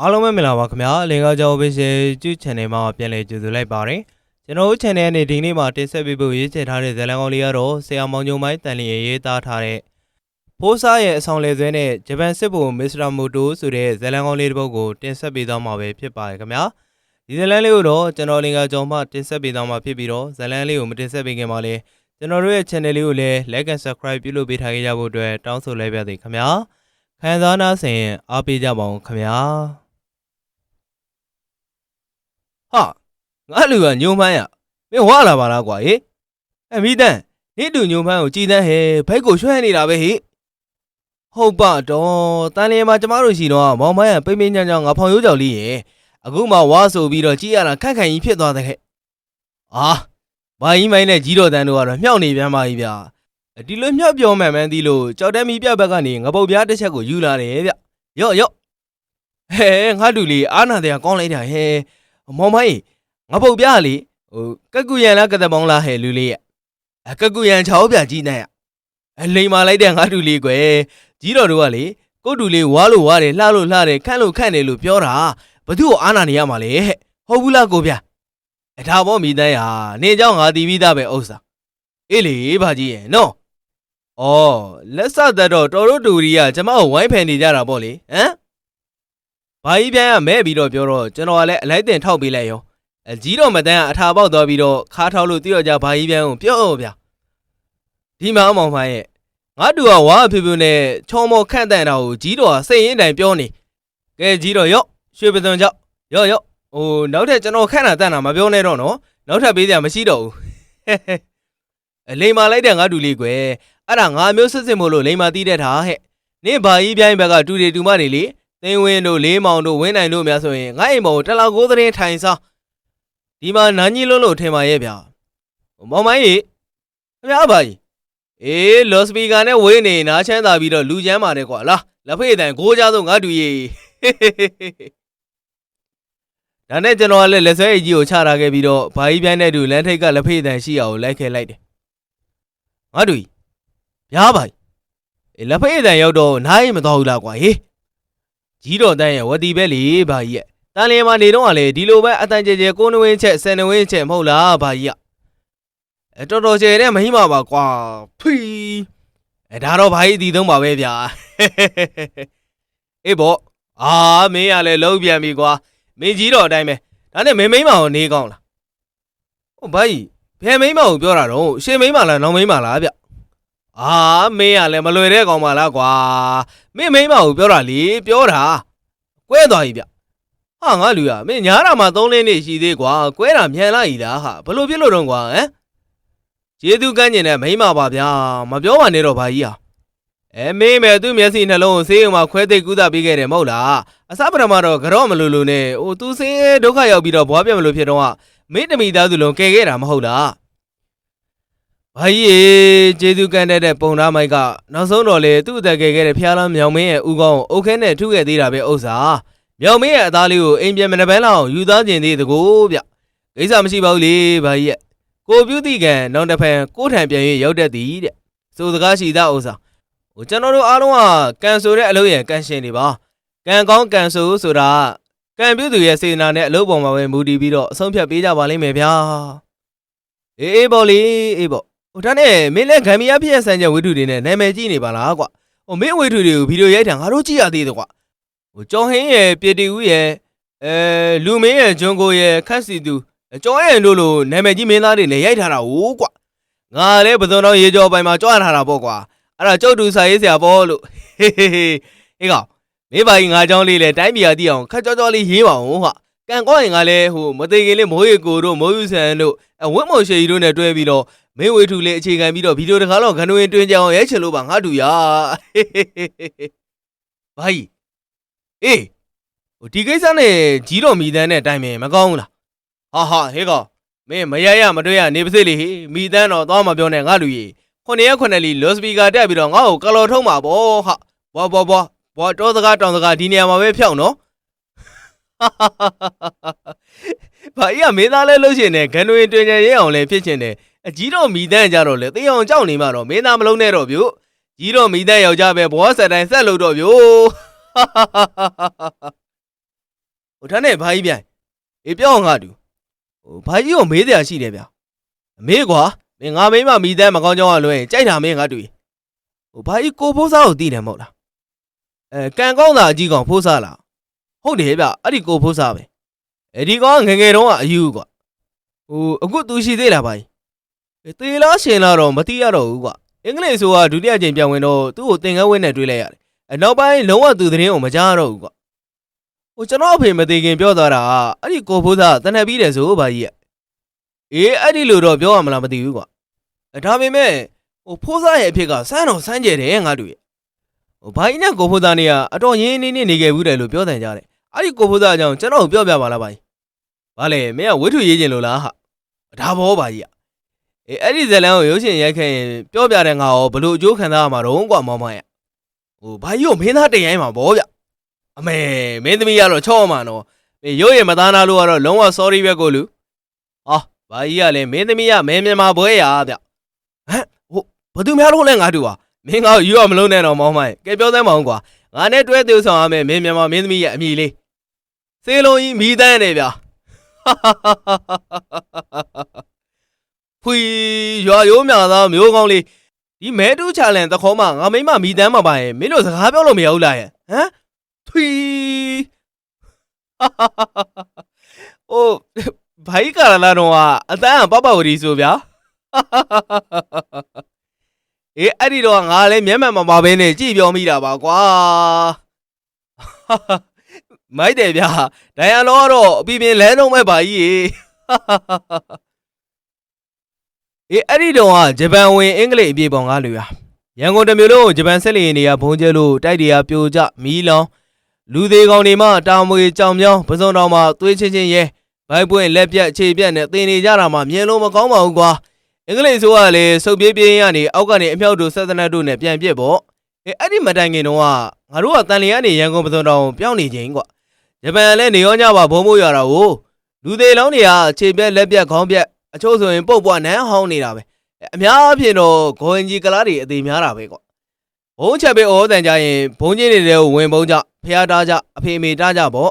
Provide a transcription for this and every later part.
အားလုံးပဲမင်္ဂလာပါခင်ဗျာလင်္ကာကျော် official YouTube channel မှာပြန်လည်ကြိုဆိုလိုက်ပါတယ်ကျွန်တော်တို့ channel နဲ့ဒီနေ့မှာတင်ဆက်ပေးဖို့ရေးချယ်ထားတဲ့ဇာတ်လမ်းကောင်းလေးကတော့ဆရာမောင်ညုံမိုင်းတန်လျင်ရေးသားထားတဲ့ဖိုးစားရဲ့အဆောင်လေဆွဲနဲ့ဂျပန်စစ်ဗိုလ်မစ္စတာမိုတိုဆိုတဲ့ဇာတ်လမ်းကောင်းလေးတစ်ပုဒ်ကိုတင်ဆက်ပေးသွားမှာပဲဖြစ်ပါတယ်ခင်ဗျာဒီဇာတ်လမ်းလေးကိုတော့ကျွန်တော်လင်္ကာကျော်မှတင်ဆက်ပေးသွားမှာဖြစ်ပြီးတော့ဇာတ်လမ်းလေးကိုမတင်ဆက်ပေးခင်မှာလည်းကျွန်တော်တို့ရဲ့ channel လေးကိုလည်း like and subscribe ပြုလုပ်ပေးထားကြကြဖို့အတွက်တောင်းဆိုလိုက်ပါသေးခင်ဗျာခံစားနာဆင်အားပေးကြပါအောင်ခင်ဗျာ ဟာငါလူကညုံဖန်းရမင်းဝါလာပါလားကွာဟေ့အမိတန်နေတူညုံဖန်းကိုကြည်တန်းဟဲဘိုက်ကိုရွှဲနေတာပဲဟေ့ဟုတ်ပါတော့တန်လျင်မှာကျမတို့ရှိတော့မောင်မိုင်းကပိမ့်ပိမ့်ညံ့ညံ့ငါဖောင်ရိုးကြော်လေးရေအခုမှဝါဆိုပြီးတော့ကြည်ရတာခက်ခန့်ကြီးဖြစ်သွားတဲ့ခဲ့အာဘာကြီးမိုင်းနဲ့ကြီးတော်တန်းတို့ကတော့မြောက်နေပြန်ပါပြီဗျာဒီလိုမြောက်ပြောမှန်မှန်းသိလို့ကြောက်တက်မီပြဘက်ကနေငပုတ်ပြားတစ်ချက်ကိုယူလာတယ်ဗျရော့ရော့ဟဲငါတူလေးအာနာတဲ့ကောင်းလိုက်တာဟဲ မောင်မိုင်းငါပုတ်ပြလေဟိုကက်ကူရန်လားကတဲ့ပေါင်းလားဟဲ့လူလေးရဲ့အကက်ကူရန်ချောင်းပြကြီးနိုင်ရအလိမ်မာလိုက်တဲ့ငါတူလေးကွယ်ကြီးတော်တို့ကလေကိုတူလေးဝါလို့ဝါတယ်လှလို့လှတယ်ခန့်လို့ခန့်တယ်လို့ပြောတာဘသူ့ကိုအာနာနေရမှာလေဟဲ့ဟုတ်ဘူးလားကိုဗျအထာဘောမိတန်းရနေเจ้าငါတီးပြီးသားပဲဥစ္စာအေးလေဘာကြီးရဲ့နော်အော်လက်ဆက်သက်တော့တော်တို့တူရီကကျမကိုဝိုင်းဖန်နေကြတာပေါ့လေဟမ် ဘာကြီးပြန်ရမဲ့ပြီးတော့ပြောတော့ကျွန်တော်ကလည်းအလိုက်တင်ထောက်ပေးလိုက်ရောအကြီးတော်မတန်းကအထာပေါက်သွားပြီးတော့ခါထောက်လို့တိရောကြဘာကြီးပြန်ကိုပြော့ဗျာဒီမှာအမောင်ဖိုင်းရဲ့ငါတူကဝါအဖေဖေနဲ့ချောမောခန့်တန်တာကိုကြီးတော်ကစိတ်ရင်းတိုင်ပြောနေကဲကြီးတော်ရော့ရွှေပသွန်ကြောက်ရော့ရော့ဟိုနောက်ထပ်ကျွန်တော်ခန့်တာတန်တာမပြောနဲ့တော့နော်နောက်ထပ်ပေးစရာမရှိတော့ဘူးဟဲ့ဟဲ့အလိမ်မာလိုက်တဲ့ငါတူလေးကွယ်အဲ့ဒါငါမျိုးစစ်စစ်မို့လို့လိမ်မာတီးတဲ့တာဟဲ့နင့်ဘာကြီးပြိုင်းဘက်ကတူတွေတူမတွေလေ သိန်းဝင်းတို့လေးမောင်တို့ဝင်းနိုင်တို့များဆိုရင်ငါ့အိမ်မောင်ကိုတစ်လောက်ကိုသတင်းထိုင်စားဒီမှာနန်းကြီးလုံးလို့ထင်ပါရဲ့ဗျာမောင်မိုင်းကြီးခင်ဗျားပါကြီးအေးလော့စပီကာနဲ့ဝေးနေနားချမ်းသာပြီးတော့လူချမ်းပါတယ်ကွာလားလက်ဖေးအတန်ကိုးကြဆုံးငါတူကြီးဒါနဲ့ကျွန်တော်ကလည်းလက်ဆွဲအကြီးကိုချထားခဲ့ပြီးတော့ဘာကြီးပြိုင်းတဲ့တူလမ်းထိပ်ကလက်ဖေးအတန်ရှိအောင်လိုက်ခဲလိုက်တယ်ငါတူကြီးဗျာပါကြီးအေးလက်ဖေးအတန်ရောက်တော့နားရင်မတော်ဘူးလားကွာဟေး ကြီးတော်တန်းရဲ့ဝတီပဲလေဘာကြီးရဲ့တန်လျင်မှာနေတော့ကလေဒီလိုပဲအတန်ကြဲကြဲကိုနဝင်းချက်ဆယ်နဝင်းချက်မဟုတ်လားဘာကြီးကအဲတော်တော်ကျဲတဲ့မဟိမပါကွာဖီအဲဒါတော့ဘာကြီးအတီသုံးပါပဲဗျာအေးဘောအာမင်းကလည်းလုံးပြန်ပြီကွာမင်းကြီးတော်အတိုင်းပဲဒါနဲ့မင်းမိန်းမကိုနေကောင်းလားဟုတ်ဘာကြီးဘယ်မိန်းမကိုပြောတာတော့ရှေ့မိန်းမလားနောင်မိန်းမလားဗျ အာမင်းကလည်းမလွယ်တဲ့ကောင်ပါလားကွာမင်းမိန်းမကိုပြောတာလေပြောတာကွဲသွားပြီဗျဟာငါလူရမင်းညားတာမှ3လင်းနေရှိသေးကွာကွဲတာမြန်လိုက်ည်လားဟာဘလို့ဖြစ်လို့တော့ကွာဟမ်ကျေးဇူးကမ်းကျင်တဲ့မိန်းမပါဗျာမပြောပါနဲ့တော့ဘာကြီးဟာအဲမင်းမဲ့သူ့မျက်စိနှလုံးကိုဆေးရုံမှာခွဲသိပ်ကူးတာပေးခဲ့တယ်မဟုတ်လားအစပထမတော့ကြော့မလို့လို့နဲ့ဟိုသူစင်းဒုက္ခရောက်ပြီးတော့ဘွားပြတ်မလို့ဖြစ်တော့ကမင်းတမိသားစုလုံးကယ်ခဲ့တာမဟုတ်လား ဘာကြီးကျေးဇူးကမ်းတဲ့ပုံသားမိုက်ကနောက်ဆုံးတော့လေသူ့အသက်ကယ်ခဲ့တဲ့ဖျားလမ်းမြောင်မင်းရဲ့ဥကောင်းကိုအုတ်ခဲနဲ့ထုခဲ့သေးတာပဲဥစ္စာမြောင်မင်းရဲ့အသားလေးကိုအိမ်ပြန်မနှပန်းလောက်ယူသားခြင်းသေးတကူဗျကိစ္စမရှိပါဘူးလေဘာကြီးရဲ့ကိုပြုတိကန်နောက်တစ်ဖန်ကိုထံပြန်၍ရောက်တတ်သည်တဲ့ဆိုစကားရှိသားဥစ္စာဟိုကျွန်တော်တို့အားလုံးကကန်ဆိုတဲ့အလုပ်ရဲ့ကန်ရှင်တွေပါကန်ကောင်းကန်ဆိုဆိုတာကန်ပြုသူရဲ့စေတနာနဲ့အလုပ်ပေါ်မှာပဲမူတည်ပြီးတော့အဆုံးဖြတ်ပေးကြပါလိမ့်မယ်ဗျာအေးအေးပေါ့လေအေးပေါ့ ဟိုဒါနဲ့မင်းလည်းဂမ်ဘီယာဖြစ်ရဆန်ချက်ဝိထုတွေနဲ့နာမည်ကြီးနေပါလားကွာဟိုမင်းဝိထုတွေကိုဗီဒီယိုရိုက်တာငါတို့ကြည့်ရသေးတယ်ကွာဟိုကျော်ဟင်းရဲ့ပြေတီဦးရဲ့အဲလူမင်းရဲ့ဂျွန်ကိုရဲ့ခက်စီသူကျော်ဟင်းတို့လိုနာမည်ကြီးမင်းသားတွေနဲ့ရိုက်ထားတာဟိုကွာငါလည်းပဇွန်တော်ရေကြော်ပိုင်မှာကြွထားတာပေါ့ကွာအဲ့ဒါကျုပ်တူစာရေးဆရာပေါ့လို့ဟေးဟေးဟေးအေးကောင်မင်းပါကြီးငါးချောင်းလေးလဲတိုင်းပြည်အတိအောင်ခက်ကြောကြောလေးရေးပါအောင်ဟာ ကန်ကောရင်ကလည်းဟိုမသေးခင်လေးမိုးရီကိုတို့မိုးယူဆန်တို့အဝတ်မော်ရှေကြီးတို့နဲ့တွဲပြီးတော့မင်းဝေထုလေးအခြေခံပြီးတော့ဗီဒီယိုတစ်ခါတော့ခဏဝင်တွင်ကြအောင်ရိုက်ချင်လို့ပါငါတူရဘာကြီးအေးဟိုဒီကိစ္စနဲ့ကြီးတော်မိတန်းနဲ့တိုင်ပင်မကောင်းဘူးလားဟာဟာဟေးကောင်မင်းမရရမတွေ့ရနေပါစေလေဟေးမိတန်းတော့သွားမပြောနဲ့ငါလူကြီးခုနှစ်ရက်ခုနှစ်လီလော့စပီကာတက်ပြီးတော့ငါ့ကိုကလော်ထုံးမှာပေါ့ဟာဘွားဘွားဘွားဘွားတော်စကားတောင်စကားဒီနေရာမှာပဲဖြောင်းနော် ဘာကြီးကမင်းသားလဲလှုပ်ရှင်နဲ့ဂန်တွင်တွင်ကြရဲအောင်လဲဖြစ်ချင်တယ်အကြီးတော်မိတန်းကြတော့လေတေးအောင်ကြောက်နေမှတော့မင်းသားမလုံးနဲ့တော့ဗျို့ကြီးတော်မိတန်းယောက်ျားပဲဘောဆက်တိုင်းဆက်လို့တော့ဗျို့ဟိုဒါနဲ့ဘာကြီးပြန်အေးပြောအောင်ငါတူဟိုဘာကြီးကိုမေးတရားရှိတယ်ဗျအမေကွာမင်းငါမိမမိသားမကောင်းကြောင်းကလွဲရင်ကြိုက်တာမင်းငါတူဟိုဘာကြီးကိုဖိုးစားကိုတည်တယ်မဟုတ်လားအဲကံကောင်းတာအကြီးကောင်ဖိုးစားလား ဟုတ်တယ်ဗျအဲ့ဒီကိုဖိုးစားပဲအဲဒီကောင်ကငယ်ငယ်တုန်းကအယူကွာဟိုအခုသူရှိသေးလားဘာကြီးအေးတေလားရှင်လားတော့မသိရတော့ဘူးကွာအင်္ဂလိပ်ဆိုတာဒုတိယကြိမ်ပြန်ဝင်တော့သူ့ကိုသင်္ကန်းဝင်းနဲ့တွေ့လိုက်ရတယ်အနောက်ပိုင်းလုံးဝသူသတင်းကိုမကြားတော့ဘူးကွာဟိုကျွန်တော်အဖေမသေးခင်ပြောသွားတာကအဲ့ဒီကိုဖိုးသားတနက်ပြီးတယ်ဆိုဘာကြီးอ่ะအေးအဲ့ဒီလိုတော့ပြောရမလားမသိဘူးကွာအဲဒါပေမဲ့ဟိုဖိုးသားရဲ့အဖြစ်ကစမ်းတော်စမ်းကြတယ်ငါတို့ရဲ့ဟိုဘာကြီးနဲ့ကိုဖိုးသားနေကအတော်ရင်းနေနေနေခဲ့ဘူးတယ်လို့ပြောတယ်ကြတယ် အဲ့ဒီကိုဖိုးသားအကြောင်းကျွန်တော်ကိုပြောပြပါလားဘာကြီးဘာလဲမင်းကဝိထုရေးခြင်းလို့လားဟာဒါဘောဘာကြီးอ่ะအေးအဲ့ဒီဇလန်ကိုရုပ်ရှင်ရိုက်ခဲ့ရင်ပြောပြတဲ့ငါရောဘလို့အကျိုးခံစားရမှာတော့ကွာမောင်မရဲ့ဟိုဘာကြီးကိုမင်းသားတင်ရိုင်းမှာဗောဗျအမေမင်းသမီးကတော့ချော့မှာနော်အေးရုပ်ရည်မသားနာလို့ကတော့လုံးဝ sorry ပဲကိုလူဟာဘာကြီးကလည်းမင်းသမီးကမင်းမြန်မာဘွဲရဗျဟမ်ဟိုဘသူများလို့လဲငါတူပါမင်းကယူရမလုံးနဲ့တော့မောင်းမိုင်းကဲပြောသမ်းမအောင်ကွာငါနဲ့တွဲသေးဆောင်ရမယ်မင်းမြန်မာမင်းသမီးရဲ့အမိလေး စေလုံးကြီးမိတန်းနေဗျာဖွီရွာရိုးမြသားမျိုးကောင်းလေးဒီမဲတူးချလန်တခေါမငါမိမမိတန်းမပါရင်မင်းတို့စကားပြောလို့မရဘူးလားယဟမ်ထွီအိုးဘိုင်ကာလာတော့ကအတန်းပပဝရီဆိုဗျာအေးအဲ့ဒီတော့ငါလည်းမျက်မှန်မပါဘဲနဲ့ကြည့်ပြောမိတာပါကွာ မိုက်တယ်ဗျာဒိုင်ယာလောကတော့အပြင်းပြင်းလဲတော့မဲ့ပါကြီးရေအေးအဲ့ဒီတော့ကဂျပန်ဝင်အင်္ဂလိပ်အပြေပေါင်ကားလူရရန်ကုန်တစ်မျိုးလုံးကိုဂျပန်စစ်လေယာဉ်တွေကဘုံကျဲလို့တိုက်တွေကပြိုကျမီးလောင်လူသေးကောင်တွေမှတာမွေကြောင်မြောင်းပစုံတော်မှာသွေးချင်းချင်းရဲဘိုက်ပွင့်လက်ပြတ်ခြေပြတ်နဲ့တင်နေကြတာမှမြင်လို့မကောင်းပါဘူးကွာအင်္ဂလိပ်ဆိုကလည်းစုပ်ပြေးပြေးရနေအောက်ကနေအမြောက်တို့ဆက်သနတ်တို့နဲ့ပြန်ပြစ်ပေါ့အဲအဲ့ဒီမတိုင်ခင်တော့ကငါတို့ကတန်လျာနေရန်ကုန်ပစုံတော်ပြောင်းနေခြင်းကွာ ဂျပန်လည်းနေရောညပါဘုံမိုးရတာကိုလူသေးလောင်းတွေကခြေပြက်လက်ပြတ်ခေါင်းပြတ်အချို့ဆိုရင်ပုတ်ပွားနန်းဟောင်းနေတာပဲအဲအများအပြားတော့ဂိုရင်ကြီးကလားတွေအသေးများတာပဲကွာဘုံချက်ပဲဩတန်ကြရင်ဘုံချင်းတွေကိုဝင်ဘုံကြဖျားတားကြအဖေအမေတားကြပေါ့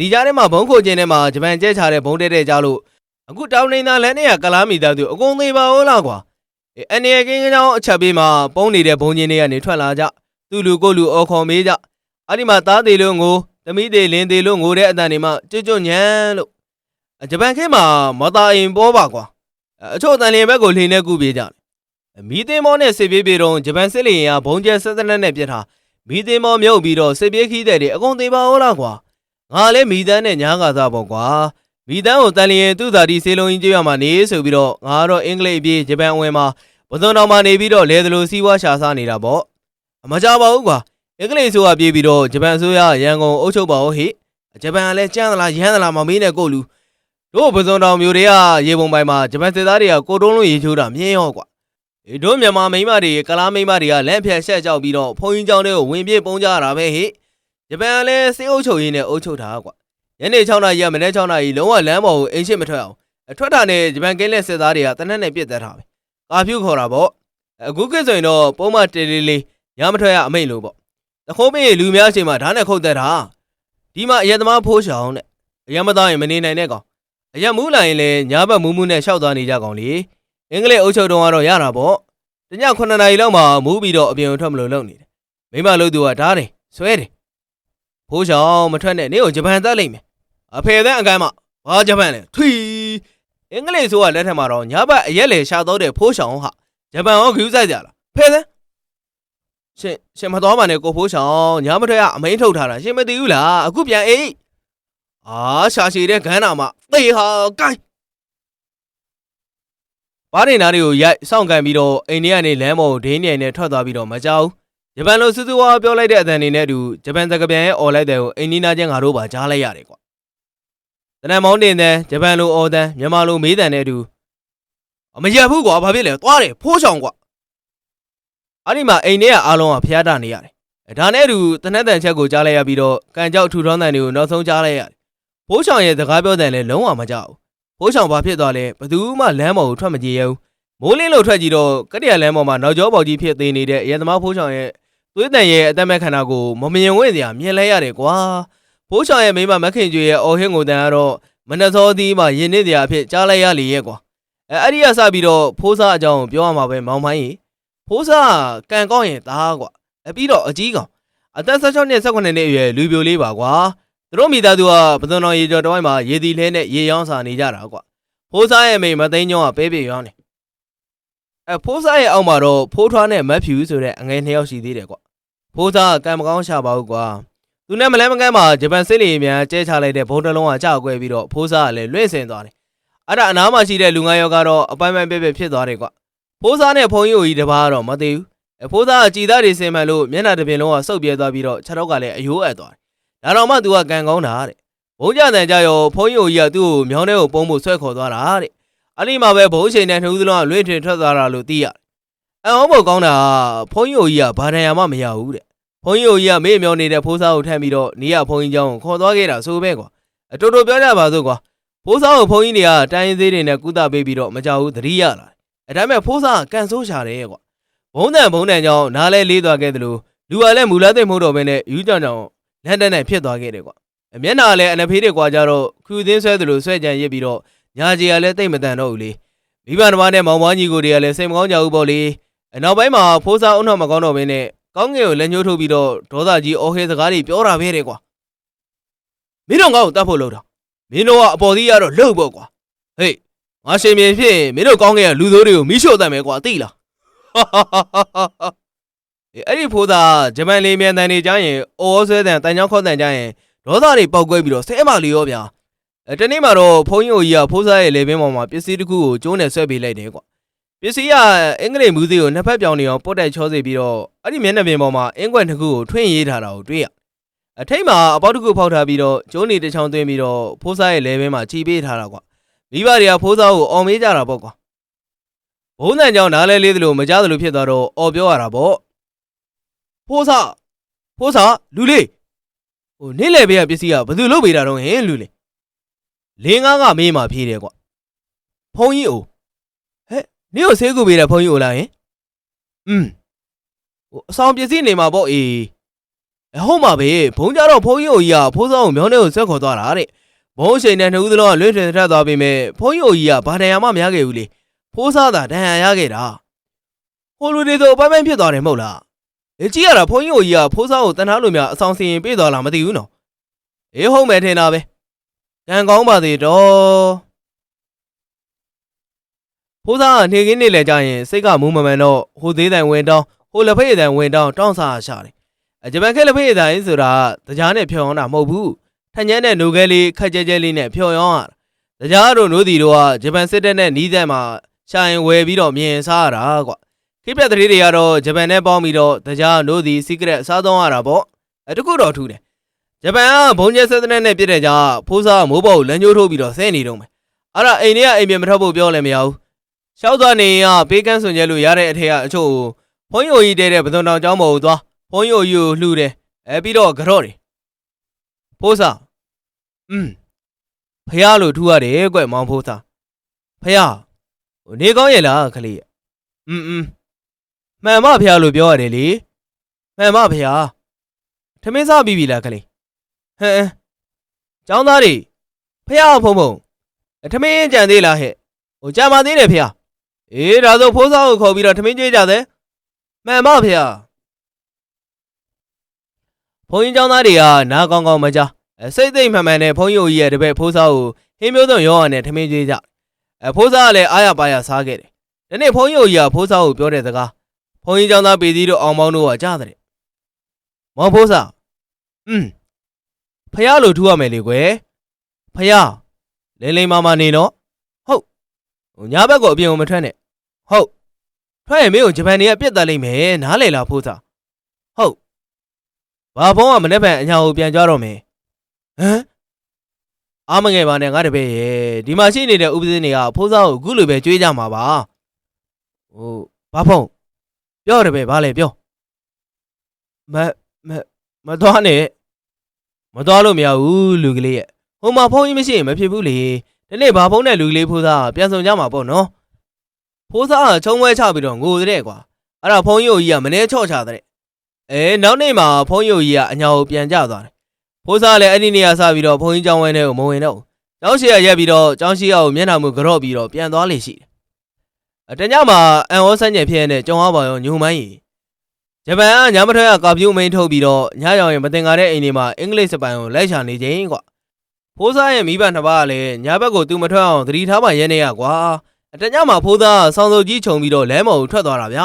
ဒီကြားထဲမှာဘုံခိုချင်းထဲမှာဂျပန်ကျဲချတဲ့ဘုံတဲတဲကြလို့အခုတောင်းနေတာလဲနဲ့ကကလားမီသားသူအကုန်သေးပါဦးလားကွာအဲအနေကင်းကြောင်အချက်ပေးမှာပုံနေတဲ့ဘုံချင်းတွေကနေထွက်လာကြသူ့လူကိုလူအော်ခေါ်မေးကြအဲ့ဒီမှာသားသေးလို့ငို သမီးသေးလင်းသေးလို့ငိုတဲ့အတန်တွေမှကျွတ်ကျွတ်ညံလို့ဂျပန်ခင်းမှာမသားအိမ်ပေါ်ပါကွာအချို့တန်လျင်ဘက်ကိုလှိနေကူပြေးကြတယ်မီသင်းမောနဲ့စစ်ပြေးပြေးတော့ဂျပန်စစ်လေယာဉ်ကဘုံကျဲဆက်စနက်နဲ့ပြစ်ထားမီသင်းမောမြုပ်ပြီးတော့စစ်ပြေးခီးတဲ့တွေအကုန်သေးပါဦးလားကွာငါလည်းမီတန်းနဲ့ညားကာသားပေါ့ကွာမီတန်းကိုတန်လျင်သူ့သာဒီစေလုံးကြီးကြွရမှာနေဆိုပြီးတော့ငါကတော့အင်္ဂလိပ်ပြေးဂျပန်ဝင်မှာဘုံတော်မှာနေပြီးတော့လဲသလိုစီးပွားရှာစားနေတာပေါ့အမကြပါဘူးကွာ အင်္ဂလိပ်အစိုးရပြေးပြီးတော့ဂျပန်အစိုးရရန်ကုန်အုပ်ချုပ်ပါဦးဟိဂျပန်ကလည်းကြမ်းသလားရမ်းသလားမမေးနဲ့ကိုလူတို့ပစုံတော်မျိုးတွေကရေပုံပိုင်းမှာဂျပန်စစ်သားတွေကကိုတုံးလုံးရေချိုးတာမြင်ရောကွာတို့မြန်မာမိန်းမတွေကလားမိန်းမတွေကလန့်ဖြက်ရှက်ကြောက်ပြီးတော့ဖုန်ကြီးကျောင်းတွေကိုဝင်ပြေးပုံးကြရတာပဲဟိဂျပန်ကလည်းစေအုပ်ချုပ်ရင်းနဲ့အုပ်ချုပ်တာကွာညနေ6နာရီကမနေ့6နာရီလုံးဝလမ်းပေါ်ကိုအင်းရှစ်မထွက်အောင်အထွက်တာနဲ့ဂျပန်ကင်းလက်စစ်သားတွေကတနက်နဲ့ပြစ်တက်တာပဲကာဖြူခေါ်တာပေါ့အခုကိစ္စရင်တော့ပုံမှန်တေးလေးလေးညမထွက်ရအမိန့်လို့ပေါ့ တခိုးမေးလူများအချိန်မှာဓာတ်နဲ့ခုတ်သက်တာ။ဒီမှာအရက်သမားဖိုးရှောင်းတဲ့အရက်မသားရင်မနေနိုင်တဲ့ကောင်။အရက်မူးလာရင်လည်းညာဘက်မူးမူးနဲ့ရှောက်သွားနေကြကောင်လေ။အင်္ဂလိပ်အုပ်ချုပ်တုံးကတော့ရတာပေါ့။တည9နာရီလောက်မှမူးပြီးတော့အပြင်ကိုထွက်မလို့လုပ်နေတယ်မိမလို့သူကဓားတယ်ဆွဲတယ်ဖိုးရှောင်းမထွက်နဲ့နင်းကိုဂျပန်တက်လိုက်မယ်အဖေတဲ့အကမ်းမဘာဂျပန်လဲထွီအင်္ဂလိပ်ဆိုကလက်ထက်မှာတော့ညဘက်အရက်လေရှာတော့တဲ့ဖိုးရှောင်းဟာဂျပန်ရောခူးဆိုင်ကြလားဖေတဲ့ ရှင်ရှင်မတော်ပါနဲ့ကိုဖိုးရှောင်းညမထွက်ရအမိန်ထုတ်ထားတာရှင်မသိဘူးလားအခုပြန်အေးအာရှာရှည်တဲ့ခန်းနာမှာသေဟာကိုင်းဘားနေနာတွေကိုရိုက်စောင့်ကန်ပြီးတော့အိန္ဒိယနေလမ်းပေါ်ကိုဒင်းညင်နဲ့ထွက်သွားပြီးတော့မကြောက်ဂျပန်လိုစူးစူးဝါးပြောလိုက်တဲ့အတန်တွေနဲ့အတူဂျပန်စကားပြန်ရဲ့អော်လိုက်တဲ့ကိုအိန္ဒိနာချင်းငါတို့ပါကြားလိုက်ရတယ်ကွာတနင်္မောင်းတင်တဲ့ဂျပန်လိုអော်တန်မြန်မာလိုမေးတန်တဲ့အတူအမရက်ဘူးကွာဘာဖြစ်လဲသွားတယ်ဖိုးဆောင်ကွာ အဲ့ဒီမှာအိမ်ထဲကအားလုံးကဖျားတာနေရတယ်အဲဒါနဲ့အတူတနက်တန်ချက်ကိုကြားလိုက်ရပြီးတော့ကန်ကြောက်ထူထောင်းတန်တွေကိုနောက်ဆုံးကြားလိုက်ရတယ်ဖိုးဆောင်ရဲ့စကားပြောတန်လည်းလုံးဝမကြောက်ဘူးဖိုးဆောင်ဘာဖြစ်သွားလဲဘယ်သူမှလမ်းပေါ်ကိုထွက်မကြည့်ရဘူးမိုးလင်းလို့ထွက်ကြည့်တော့ကတ္တရလမ်းပေါ်မှာနောက်ကျောပေါက်ကြီးဖြစ်သေးနေတဲ့ရဲသမားဖိုးဆောင်ရဲ့သွေးတန်ရဲ့အသက်မဲ့ခန္ဓာကိုမမြင်ဝင့်စရာမြင်လဲရတယ်ကွာဖိုးချောင်ရဲ့မိန်းမမခင်ကျွေရဲ့အော်ဟင်းကိုတန်ကတော့မနှစောသီးမှယင်းနေတဲ့အဖြစ်ကြားလိုက်ရလေရဲ့ကွာအဲအဲ့ဒီကစပြီးတော့ဖိုးစားအကြောင်းကိုပြောရမှာပဲမောင်မိုင်းကြီး ဖိုးစားကကန်ကောင်းရင်သားကွာအပြီးတော့အကြီးကောင်အသက်16နှစ်18နှစ်အရွယ်လူပြိုလေးပါကွာသူတို့မိသားစုကပသွန်တော်ရေကျော်တစ်ဝိုင်းမှာရေတီလဲနဲ့ရေရောင်းစာနေကြတာကွာဖိုးစားရဲ့မိန်းမသိန်းကျောင်းကပဲပြေရောင်းတယ်အဲဖိုးစားရဲ့အောက်မှာတော့ဖိုးထွားနဲ့မတ်ဖြူဆိုတဲ့အငယ်နှစ်ယောက်ရှိသေးတယ်ကွာဖိုးစားကကံမကောင်းရှာပါဘူးကွာသူနဲ့မလဲမကန်းမှာဂျပန်စစ်လေယာဉ်များကျဲချလိုက်တဲ့ဘုံတစ်လုံးကကြောက်ကွဲပြီးတော့ဖိုးစားကလည်းလွင့်စင်သွားတယ်။အဲ့ဒါအနားမှာရှိတဲ့လူငါယောကတော့အပိုင်းပိုင်းပဲပဲဖြစ်သွားတယ်ကွ။ ဖိုးစားနဲ့ဖုံးကြီးအိုကြီးတပါးတော့မသိဘူးအဖိုးသားကကြည်သားတွေဆင်မှန်လို့မျက်နှာတစ်ပင်လုံးကဆုပ်ပြဲသွားပြီးတော့ခြေထောက်ကလည်းအယိုးအပ်သွားတယ်ဒါတော့မှသူကကံကောင်းတာတဲ့ဘုံကြတဲ့ကြရောဖုံးကြီးအိုကြီးကသူ့ကိုမြောင်းထဲကိုပုံဖို့ဆွဲခေါ်သွားတာတဲ့အဲ့ဒီမှာပဲဘုံချိန်နဲ့နှူးသလုံးကလွင့်ထင်ထွက်သွားတာလို့သိရတယ်အံဟောဖို့ကောင်းတာဖုံးကြီးအိုကြီးကဘာတန်ရမှမရဘူးတဲ့ဖုန်းကြီးကိုကြီးကမေ့မြောနေတဲ့ဖိုးစားကိုထမ်းပြီးတော့နီးရဖုန်းကြီးချောင်းကိုခေါ်သွားခဲ့တာဆိုပဲကွာအတူတူပြောကြပါစို့ကွာဖိုးစားကိုဖုန်းကြီးတွေကတိုင်းရင်းသေးတွေနဲ့ကုသပေးပြီးတော့မကြဘူးသတိရလာ အဲဒါမဲ့ဖိုးစားကကန်ဆိုးရှာတယ်ကွာဘုံတန်ဘုံတန်ကြောင့်နားလဲလေးသွားခဲ့တယ်လို့လူကလည်းမူလာသိမ့်မဟုတ်တော့ဘဲနဲ့ယူကြောင်ကြောင်လန်တန်နဲ့ဖြစ်သွားခဲ့တယ်ကွာအမျက်နာလည်းအနဖေးတွေကွာကြတော့ခူသင်းဆွဲတယ်လို့ဆွဲကြံရစ်ပြီးတော့ညာကြီးကလည်းတိတ်မတန်တော့ဘူးလေမိဘတစ်ပါးနဲ့မောင်မွားညီကိုတွေကလည်းစိတ်မကောင်းကြဘူးပေါ့လေအနောက်ပိုင်းမှာဖိုးစားအုံနောက်မကောင်းတော့ဘဲနဲ့ကောင်းငယ်ကိုလက်ညှိုးထိုးပြီးတော့ဒေါသကြီးအော်ဟဲစကားတွေပြောတာပဲတဲ့ကွာမင်းတို့ငါ့ကိုတတ်ဖို့လုပ်တာမင်းတို့ကအပေါ်သီးရတော့လှုပ်ပေါ့ကွာဟေး ငါရှင်မြင်ဖြစ်ရင်မင်းတို့ကောင်းငယ်ကလူစိုးတွေကိုမိရှို့တတ်မယ်ကွာသိလားအေးအဲ့ဒီဖိုးသားဂျပန်လေးမြန်တန်နေကြရင်အော်ဆွဲတန်တန်ချောင်းခေါက်တန်ကြရင်ဒေါသတွေပောက်ကွဲပြီးတော့ဆဲမလီရောဗျာအဲတနေ့မှာတော့ဖုန်းကြီးကိုကြီးကဖိုးစားရဲ့လေပင်ပေါ်မှာပစ္စည်းတစ်ခုကိုကျိုးနဲ့ဆွဲပေးလိုက်တယ်ကွာပစ္စည်းကအင်္ဂလိပ်မူးသေးကိုနှစ်ဖက်ပြောင်းနေအောင်ပုတ်တိုက်ချောစေပြီးတော့အဲ့ဒီမျက်နှာပြင်ပေါ်မှာအင်ကွက်တစ်ခုကိုထွင်းရေးထားတာကိုတွေ့ရအထိတ်မှာအပေါက်တစ်ခုဖောက်ထားပြီးတော့ကျိုးနေတစ်ချောင်းသွင်းပြီးတော့ဖိုးစားရဲ့လဲဘဲမှာချီပေးထားတာကွာ မိဘတွေကဖိုးစားကိုအော်မေးကြတာပေါ့ကွာဘုံတန်ကြောင့်နားလဲလေးသလိုမကြားသလိုဖြစ်သွားတော့အော်ပြောရတာပေါ့ဖိုးစားဖိုးစားလူလေးဟိုနေ့လေဘေးကပစ္စည်းကဘယ်သူလုပ်ပေးတာတော့ဟင်လူလေးလင်းကားကမေးမှဖြေးတယ်ကွာဖုန်းကြီးအိုနင့်ကိုဆေးကူပေးတဲ့ဖုန်းကြီးကိုလာရင်อืมဟိုအဆောင်ပစ္စည်းနေမှာပေါ့အေးအဟုတ်မှာပဲဘုံကြတော့ဖုန်းကြီးကိုကြီးကဖိုးစောင်းကိုမြောင်းထဲကိုဆက်ခေါ်သွားတာတဲ့ ဘုံရှိန်နဲ့နှုတ်သလုံးကလွင့်ထွင်ထက်သွားပြီမဲ့ဖုန်းကြီးကိုကြီးကဘာတန်ရမှမရခဲ့ဘူးလေဖိုးစားတာတန်ရရခဲ့တာဟိုလူတွေဆိုအပိုင်းပိုင်းဖြစ်သွားတယ်မဟုတ်လားအေးကြည့်ရတာဖုန်းကြီးကိုကြီးကဖိုးစားကိုတန်ထားလို့များအဆောင်စီရင်ပေးသွားလားမသိဘူးနော်အေးဟုတ်မယ်ထင်တာပဲကံကောင်းပါသေးတော့ဖိုးသားကနေခင်းနေလေကြရင်စိတ်ကမူးမမှန်တော့ဟိုသေးတန်ဝင်တောင်းဟိုလက်ဖက်ရည်တန်ဝင်တောင်းတောင်းစားရှာတယ်အဂျပန်ခဲလက်ဖက်ရည်တန်ဆိုတာတရားနဲ့ဖြော်အောင်တာမဟုတ်ဘူး ထညံတဲ့နိုခဲလေးခက်ကြဲကြဲလေးနဲ့ဖြော်ရောင်းရတာတရားတို့နိုးတီတို့ကဂျပန်စစ်တပ်နဲ့နီးစပ်မှာရှာရင်ဝယ်ပြီးတော့မြင်စားရတာကွာခိပြက်တရေတွေကတော့ဂျပန်နဲ့ပေါင်းပြီးတော့တရားနိုးတီစီကရက်စားသုံးရတာပေါ့အဲတခုတော့ထူးတယ်ဂျပန်ကဘုံကျဲဆက်တဲ့နဲ့ပြည့်တဲ့ကြဖိုးစားမိုးပေါ်ကိုလမ်းကျိုးထိုးပြီးတော့ဆဲနေတော့မယ်အဲ့ဒါအိမ်ထဲကအိမ်ပြင်မထွက်ဖို့ပြောလည်းမရဘူးရှောက်သွားနေရင်ကပေးကန်းစွန်ကျဲလို့ရတဲ့အထက်ကအချို့ကိုဖုန်းယိုကြီးတဲတဲ့ပသွန်တောင်ကျောင်းပေါ်ကိုသွားဖုန်းယိုကြီးကိုလှူတယ်အဲပြီးတော့ကြော့တယ်ဖိုးစာ อืมဖះလို့ထူရတယ်ကွမောင်ဖိုးစာဖះဟိုနေကောင်းရဲ့လားခလေးอืมอืมမှန်မဖះလို့ပြောရတယ်လေမှန်မဖះထမင်းစားပြီးပြီလားခလေးဟမ်ကျောင်းသားတွေဖះဖုံဖုံထမင်းကြံသေးလားဟဲ့ဟိုကြံပါသေးတယ်ဖះ အေးဒါဆိုဖိုးစားကိုခေါ်ပြီးတော့ထမင်းကျွေးကြတယ်မှန်ပါဖေ။ဘုန်းကြီးเจ้าသားတွေကနားကောင်းကောင်းမကြအဲ စိတ်သိမ့်မှန်မှန်နဲ့ဖုန်းယုံကြီးရဲ့တပည့်ဖိုးစားကိုဟင်းမျိုးစုံရောအောင်နဲ့ထမင်းကျွေးကြအဖိုးစားကလည်းအားရပါရစားခဲ့တယ်။ဒီနေ့ဖုန်းယုံကြီးကဖိုးစားကိုပြောတဲ့စကားဖုန်းကြီးကျောင်းသားပေသီးတို့အောင်ပေါင်းတို့ကကြားတယ်။မောင်ဖိုးစားอืมဖះလို့ထူရမယ်လေကွယ်။ဖះလိမ့်လိမ့်မာမာနေတော့ဟုတ်ညာဘက်ကအပြင်ကိုမထွက်နဲ့ဟုတ်ထွက်ရင်မင်းကိုဂျပန်တွေကပြစ်တက်လိမ့်မယ်နားလေလားဖိုးစားဟုတ်ဘာဘုံကမနေ့ကအညာကိုပြန်ကြတော့မယ် ဟမ်အားမငယ်ပါနဲ့ငါတပည့်ရဲ့ဒီမှာရှိနေတဲ့ဥပဒေတွေကဖိုးစားကိုအခုလိုပဲကြွေးကြမှာပါဟိုဘာဖုံပြောတယ်ပဲဘာလဲပြောမမမသွားနဲ့မသွားလို့မရဘူးလူကလေးရဲ့ဟိုမှာဖုန်းကြီးမရှိရင်မဖြစ်ဘူးလေဒီနေ့ဘာဖုံးတဲ့လူကလေးဖိုးစားကပြန်ဆောင်ကြမှာပေါ့နော်ဖိုးစားကချုံဝဲချပြီးတော့ငိုတဲ့ကွာအဲ့ဒါဖုံးယိုကြီးကမနေချော့ချတဲ့အဲနောက်နေ့မှာဖုံးယိုကြီးကအညာကိုပြန်ကျသွားတယ် ဖိုးစားလည်းအဲ့ဒီနေရာစပြီးတော့ဘုန်းကြီးကျောင်းဝင်းထဲကိုမဝင်တော့ဘူးကျောင်းရှိရရက်ပြီးတော့ကျောင်းရှိရကိုမျက်နှာမူကြော့ပြီးတော့ပြန်သွားလေရှိတယ်အတညမှာအန်ဩဆန်းကျင်ဖြစ်နေတဲ့ကျောင်းအောင်ပါရောညုံမိုင်းကြီးဂျပန်ကညမထွက်ရကာပြူမိန်ထုတ်ပြီးတော့ညရောင်ရင်မတင်ကားတဲ့အိမ်တွေမှာအင်္ဂလိပ်စပန်ကိုလိုက်ရှာနေခြင်းကွာဖိုးစားရဲ့မိဘနှစ်ပါးကလည်းညဘက်ကိုသူမထွက်အောင်သတိထားမှရဲနေရကွာအတညမှာဖိုးသားကဆောင်းစုပ်ကြီးခြုံပြီးတော့လဲမော်ကိုထွက်သွားတာဗျာ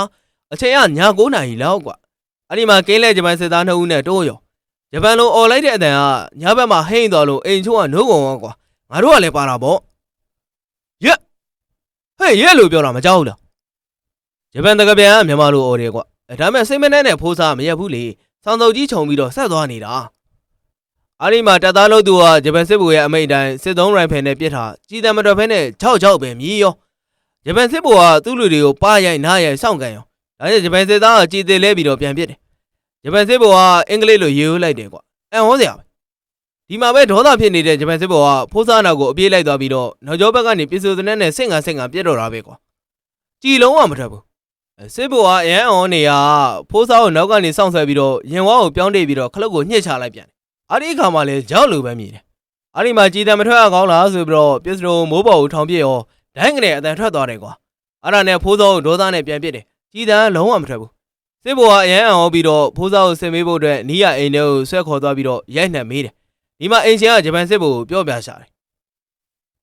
အချိန်ကည9နာရီလောက်ကွာအဲ့ဒီမှာကင်းလဲဂျပန်စစ်သားနှစ်ဦးနဲ့တိုးရော ဂျပန်လိုអော်လိုက်တဲ့အတန်ကညဘက်မှာဟိမ့်သွားလို့အိမ်ချိုးကနိုးကုန်ရောကွာငါတို့ကလည်းပါတာပေါ့ရက်ဟဲ့ရက်လို့ပြောတာမကြောက်ဘူးလားဂျပန်တကပြန်ကမြန်မာလိုអော်တယ်ကွာအဲဒါမဲ့စိတ်မနဲ့နဲ့ဖိုးစားမရက်ဘူးလေဆောင်းစုပ်ကြီးခြုံပြီးတော့ဆက်သွားနေတာအဲ့ဒီမှာတပ်သားလို့သူကဂျပန်စစ်ဗိုလ်ရဲ့အမိန့်အတိုင်းစစ်သုံးရိုင်ဖယ်နဲ့ပြစ်ထားကြီးတံမတော်ဖဲနဲ့၆၆ပဲမြည်ရောဂျပန်စစ်ဗိုလ်ကသူ့လူတွေကိုပါရိုက်နားရိုက်စောင့်ကန်ရောဒါနဲ့ဂျပန်စစ်သားကကြည်သေးလဲပြီးတော့ပြန်ပြစ်တယ် ဂျပန်စစ်ဘုံကအင်္ဂလိပ်လိုရေးဦးလိုက်တယ်ကွာအံ့ဟောစရာပဲဒီမှာပဲဒေါသဖြစ်နေတဲ့ဂျပန်စစ်ဘုံကဖိုးစားနာကိုအပြေးလိုက်သွားပြီးတော့နောက်ကျောဘက်ကနေပြည်စုသနဲ့နဲ့ဆင့်ကဆင့်ကပြတ်တော့တာပဲကွာကြည်လုံးဝမထွက်ဘူးအဲစစ်ဘုံကအရန်အောင်နေရဖိုးစားကိုနောက်ကနေစောင့်ဆွဲပြီးတော့ရင်ဝါကိုပြောင်းတိတ်ပြီးတော့ခလုတ်ကိုညှစ်ချလိုက်ပြန်တယ်အဲ့ဒီအခါမှာလည်းကြောက်လိုပဲမြည်တယ်အဲ့ဒီမှာကြည်တံမထွက်ရကောင်းလားဆိုပြီးတော့ပြည်စုမိုးပေါ်ကိုထောင်ပြစ်ရောဒိုင်းကနေအတန်ထွက်သွားတယ်ကွာအဲ့ဒါနဲ့ဖိုးစားကိုဒေါသနဲ့ပြန်ပြစ်တယ်ကြည်တံကလုံးဝမထွက်ဘူး စစ်ဘောကအရန်အောင်ပြီးတော့ဖိုးစားကိုဆင်မေးဖို့အတွက်နီးရအိမ်ထဲကိုဆွဲခေါ်သွားပြီးတော့ရိုက်နှံမေးတယ်ဒီမှာအိမ်ရှင်ကဂျပန်စစ်ဘိုလ်ကိုပြောပြရှာတယ်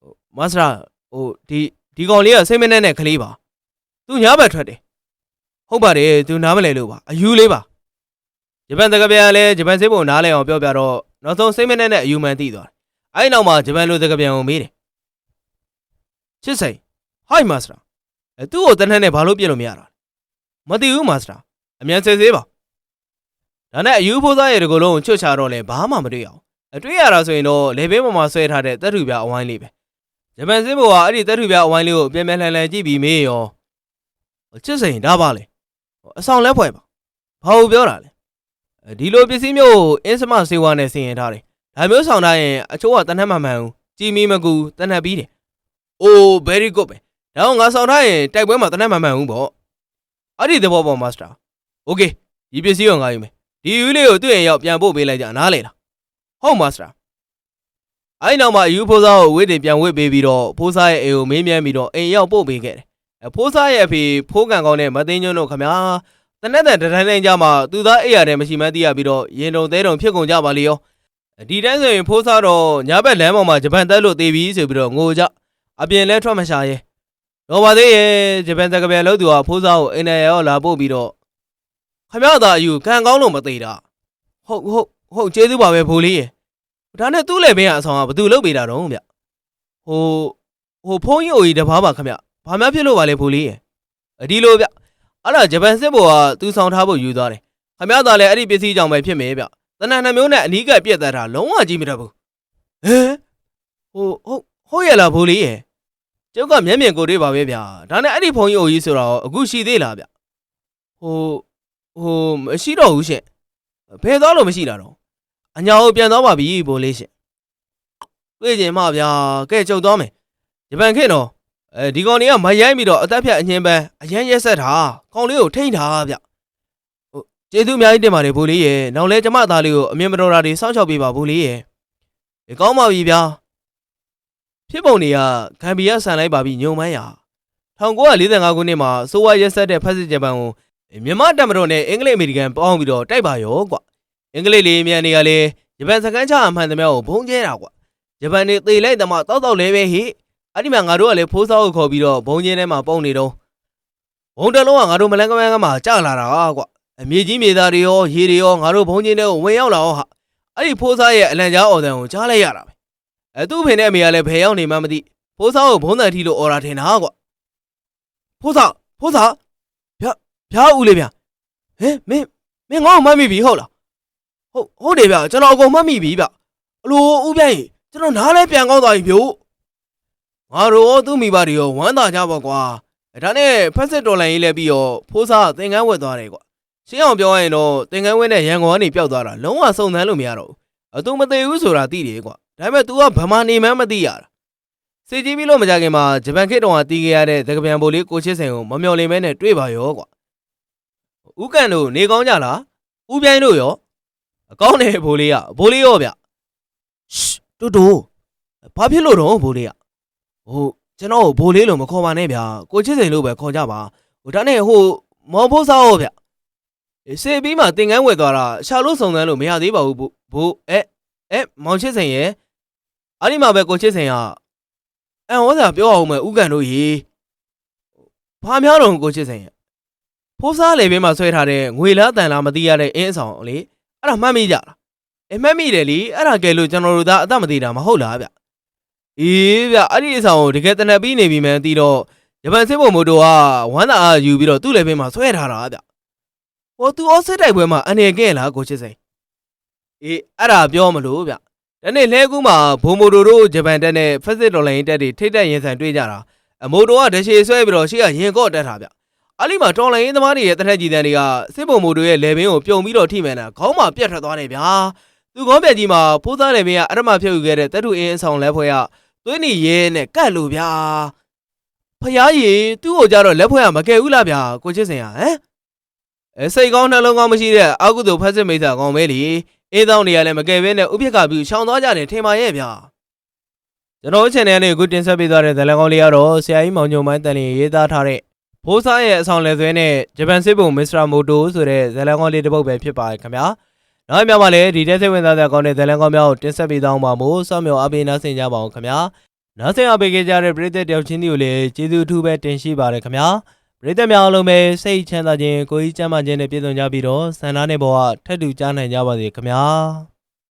ဟိုမစရာဟိုဒီဒီကောင်လေးကစိတ်မနဲ့နဲ့ကလေးပါသူညာဘက်ထွက်တယ်ဟုတ်ပါတယ်သူနားမလဲလို့ပါအယူလေးပါဂျပန်တကပြန်ကလည်းဂျပန်စစ်ဘိုလ်နားလဲအောင်ပြောပြတော့နောက်ဆုံးစိတ်မနဲ့နဲ့အယူမှန်သိသွားတယ်အဲ့ဒီနောက်မှာဂျပန်လူတကပြန်ကိုမေးတယ်ချစ်စိန်ဟိုက်မစရာအဲသူ့ကိုတန်းထန်းနဲ့ဘာလို့ပြစ်လို့မရတာလဲမသိဘူးမစရာ အမြန်စစ်ဆေးပါဒါနဲ့အယူဖိုးသားရဲ့တကူလုံးကိုချွတ်ချတော့လဲဘာမှမတွေ့ရအောင်အတွေ့ရတာဆိုရင်တော့လေဘေးပေါ်မှာဆွဲထားတဲ့တက်ထူပြအဝိုင်းလေးပဲဂျပန်စစ်ဘိုကအဲ့ဒီတက်ထူပြအဝိုင်းလေးကိုအပြန်ပြန်လှန်လှန်ကြည့်ပြီးမေးရောချစ်စိန်ဒါပါလေအဆောင်လဲဖွဲ့ပါဘာလို့ပြောတာလဲဒီလိုပစ္စည်းမျိုးကိုအင်းစမစေဝါနဲ့ဆင်ရင်ထားတယ်ဒါမျိုးဆောင်ထားရင်အချိုးကတနတ်မှန်မှန်ဘူးကြည်မီမကူတနတ်ပြီးတယ်အိုး very good ပဲဒါတော့ငါဆောင်ထားရင်တိုက်ပွဲမှာတနတ်မှန်မှန်ဘူးပေါ့အဲ့ဒီသဘောပေါ်မာစတာ โอเคဒီပစ္စည်းကိုငါယူမယ်ဒီယူလေးကိုသူ့ရင်ရောက်ပြန်ပို့ပေးလိုက်ကြနားလေလားဟုတ်မာစတာအဲ့နောက်မှာယူဖိုးစားကိုဝိတ်တင်ပြန်ဝစ်ပေးပြီးတော့ဖိုးစားရဲ့အိမ်ကိုမေးမြန်းပြီးတော့အိမ်ရောက်ပို့ပေးခဲ့တယ်အဖိုးစားရဲ့အဖေဖိုးကန်ကောင်းနဲ့မသိန်းညွန်းတို့ခမညာတနက်တန်တတိုင်းတိုင်းကြမှာသူသားအိမ်ရတယ်မရှိမှန်းသိရပြီးတော့ရင်တုံသေးတုံဖြစ်ကုန်ကြပါလေရောဒီတိုင်းဆိုရင်ဖိုးစားတော့ညဘက်လမ်းပေါ်မှာဂျပန်တက်လို့တေးပြီးဆိုပြီးတော့ငိုကြအပြင်လဲထွက်မရှာရဲတော့ပါသေးရဲ့ဂျပန်တက်ကပြန်လို့သူကဖိုးစားကိုအိမ်ထဲရောက်လာပို့ပြီးတော့ ခမရသာအယူခံကောင်းလို့မသေးတာဟုတ်ဟုတ်ဟုတ်ကျေးဇူးပါပဲဖိုးလေးရေဒါနဲ့သူ့လည်းဘင်းကအဆောင်ကဘသူလုပ်ပေးတာတော့ဗျဟိုဟိုဖုန်းကြီးအိုကြီးတပားပါခမရဘာမှဖြစ်လို့ပါလဲဖိုးလေးရေအဒီလိုဗျအဲ့ဒါဂျပန်စစ်ဘောကသူဆောင်ထားဖို့ယူသွားတယ်ခမရသာလည်းအဲ့ဒီပစ္စည်းကြောင့်ပဲဖြစ်မယ်ဗျတနန်နှမျိုးနဲ့အနီးကပ်ပြက်သက်တာလုံးဝကြည့်မတတ်ဘူးဟမ်ဟိုဟုတ်ဟုတ်ရလားဖိုးလေးရေကျုပ်ကမျက်မြင်ကိုယ်တွေ့ပါပဲဗျဒါနဲ့အဲ့ဒီဖုန်းကြီးအိုကြီးဆိုတော့အခုရှိသေးလားဗျဟို ဟိုမရှိတော့ဘူးရှင်ဘယ်သွားလို့မရှိတာတော့အညာကိုပြန်သွားပါပြီဘိုးလေးရှင်တွေ့ကျင်မှဗျာကဲကြုံသွားမယ်ဂျပန်ခေတ်တော့အဲဒီကောင်လေးကမရိုင်းပြီးတော့အသက်ဖြတ်အငင်းပန်းအရန်ရက်ဆက်တာကောင်လေးကိုထိန်းထားဗျဟိုကျေးဇူးအများကြီးတင်ပါတယ်ဘိုးလေးရဲ့နောက်လဲကျမသားလေးကိုအမြင်မတော်တာတွေစောင့်ရှောက်ပေးပါဘိုးလေးရဲ့ဒီကောင်းပါပြီဗျာဖြစ်ပုံတွေကခံဘီရဆန်လိုက်ပါပြီညုံမန်းရ1945ခုနှစ်မှာစိုးဝါရက်ဆက်တဲ့ဖက်စစ်ဂျပန်ကို မြန်မာတပ်မတော်နဲ့အင်္ဂလိပ်အမေရိကန်ပေါင်းပြီးတော့တိုက်ပါရောကွာအင်္ဂလိပ်လေမြန်တွေကလည်းဂျပန်စကန်ချအမှန်သမျှကိုဘုံကျဲတာကွာဂျပန်တွေသေလိုက်တယ်မှတောက်တောက်လဲပဲဟိအဲ့ဒီမှာငါတို့ကလည်းဖိုးစားကိုခေါ်ပြီးတော့ဘုံကျင်းထဲမှာပုံနေတော့ဘုံတလုံးကငါတို့မလန်းကမန်းကမှကြာလာတာကွာအမြေကြီးမြေသားတွေရောရေတွေရောငါတို့ဘုံကျင်းထဲကိုဝင်ရောက်လာတော့ဟာအဲ့ဒီဖိုးစားရဲ့အလံကြားအော်တန်ကိုကြားလိုက်ရတာပဲအဲသူ့ဖေနဲ့အမေကလည်းဖယ်ရောက်နေမှမသိဖိုးစားကိုဘုံတန်ထီလို့အော်တာထင်တာကွာဖိုးစားဖိုးစား ဗျဗျာဦးလေးဗျဟင်မင်းမင်းငါ့ကိုမှတ်မိပြီဟုတ်လားဟုတ်ဟုတ်တယ်ဗျကျွန်တော်အကုန်မှတ်မိပြီဗျအလိုဦးပြိုင်ရေကျွန်တော်နားလဲပြန်ကောင်းသွားပြီဗျို့ငါတို့ရောသူ့မိဘတွေရောဝမ်းသာကြပါကွာအဲဒါနဲ့ဖက်စစ်တော်လန်ရေးလဲပြီးတော့ဖိုးစားသင်္ကန်းဝက်သွားတယ်ကွာရှင်းအောင်ပြောရရင်တော့သင်္ကန်းဝက်နဲ့ရန်ကုန်ကနေပျောက်သွားတာလုံးဝစုံစမ်းလို့မရတော့ဘူးအတူမသေးဘူးဆိုတာသိတယ်ကွာဒါပေမဲ့ तू ကဗမာနေမှန်းမသိရတာစေကြီးပြီးလို့မကြခင်မှာဂျပန်ခေတ်တုန်းကတီးခဲ့ရတဲ့သကပြန်ဘိုလေးကိုချစ်စင်ကိုမမျော်လင့်မဲနဲ့တွေ့ပါရောကွာ ဦးကန်တို့နေကောင်းကြလားဦးပြိုင်းတို့ရောအကောင်းနေဘိုးလေးကဘိုးလေးရောဗျတူတူဘာဖြစ်လို့တော့ဘိုးလေးอ่ะဟိုကျွန်တော်ကိုဘိုးလေးလို့မခေါ်ပါနဲ့ဗျာကိုချစ်စိန်လို့ပဲခေါ်ကြပါဟိုဒါနဲ့ဟိုမော်ဖို့စားဟုတ်ဗျာအေးစေပြီးမှတင်ကန်းဝယ်သွားတာရှာလို့စုံစမ်းလို့မရသေးပါဘူးဘိုးဘိုးအဲအဲမောင်ချစ်စိန်ရဲ့အဲ့ဒီမှာပဲကိုချစ်စိန်ကအန်ဟောစာပြောအောင်မယ်ဥကန်တို့ရေဘာများတော့ကိုချစ်စိန်ရဲ့ ဖိုးစားလေဘင်းမှာဆွဲထားတဲ့ငွေလားတန်လားမသိရတဲ့အင်းအဆောင်လေအဲ့ဒါမှတ်မိကြလားအမှတ်မိတယ်လीအဲ့ဒါကဲလို့ကျွန်တော်တို့သားအသက်မသေးတာမဟုတ်လားဗျအေးဗျအဲ့ဒီအဆောင်ကိုတကယ်တနက်ပြီးနေပြီမှန်းသိတော့ဂျပန်စစ်ဘုံမိုတိုကဝမ်းသာအားယူပြီးတော့သူ့လည်းပင်မှာဆွဲထားတာဗျဟောသူအော်စစ်တိုက်ပွဲမှာအနေကဲလားကိုချစ်စိန်အေးအဲ့ဒါပြောမလို့ဗျဒီနေ့လဲကူးမှာဘုံမိုတိုတို့ဂျပန်တက်နဲ့ဖက်စစ်ဒေါ်လာရင်းတက်တွေထိတ်တက်ရင်ဆိုင်တွေ့ကြတာအမိုတိုကတရှည်ဆွဲပြီးတော့ရှေ့ကရင်ကော့တက်တာဗျ အဲ့ဒီမှာတော်လိုင်းသမားတွေရဲ့တထက်ကြီးတန်းတွေကစစ်ဘုံမိုတိုရဲ့လေဘင်းကိုပြုံပြီးတော့ထိမှန်တာခေါင်းမှာပြတ်ထွက်သွားတယ်ဗျာသူကောပြက်ကြီးမှာဖိုးသားတယ်မင်းကအရမဖြုတ်ယူခဲ့တဲ့တပ်ထုအင်းအဆောင်လက်ဖွဲ့ကသွေးနေရဲနဲ့ကတ်လို့ဗျာဖျားရည်သူ့ကိုကြတော့လက်ဖွဲ့ကမကယ်ဘူးလားဗျာကိုချစ်စင်ကဟမ်အဲစိတ်ကောင်းနှလုံးကောင်းမရှိတဲ့အကုသိုလ်ဖက်စစ်မိတ်ဆာကောင်းပဲလေအေးတောင်းနေရလဲမကယ်ဘဲနဲ့ဥပိ္ပခပြုရှောင်သွားကြတယ်ထင်ပါရဲ့ဗျာကျွန်တော် channel နဲ့အခုတင်ဆက်ပေးသွားတဲ့ဇာတ်လမ်းကောင်းလေးကတော့ဆရာကြီးမောင်ညုံမိုင်းတန်လင်းရေးသားထားတဲ့ ဖိုးစားရဲ့အဆောင်လက်ဆွဲနဲ့ဂျပန်စစ်ဘုံမစ္စတာမိုတိုဆိုတဲ့ဇာတ်လမ်းကောင်းလေးတစ်ပုဒ်ပဲဖြစ်ပါတယ်ခင်ဗျာနောက်များမှာလည်းဒီတက်စိတ်ဝင်စားတဲ့ကောင်းတဲ့ဇလန်ကောင်းများကိုတင်ဆက်ပေးသွားမှာမို့စောင့်မျှော်အားပေးနားဆင်ကြပါအောင်ခင်ဗျာနားဆင်အားပေးကြတဲ့ပရိသတ်တယောက်ချင်းစီကိုလည်းကျေးဇူးအထူးပဲတင်ရှိပါတယ်ခင်ဗျာပရိသတ်များအားလုံးပဲစိတ်ချမ်းသာခြင်းကိုယ်ကြီးကျန်းမာခြင်းနဲ့ပြည့်စုံကြပြီးတော့ဆန္ဒနဲ့ဘဝထက်တူကြားနိုင်ကြပါစေခင်ဗျာ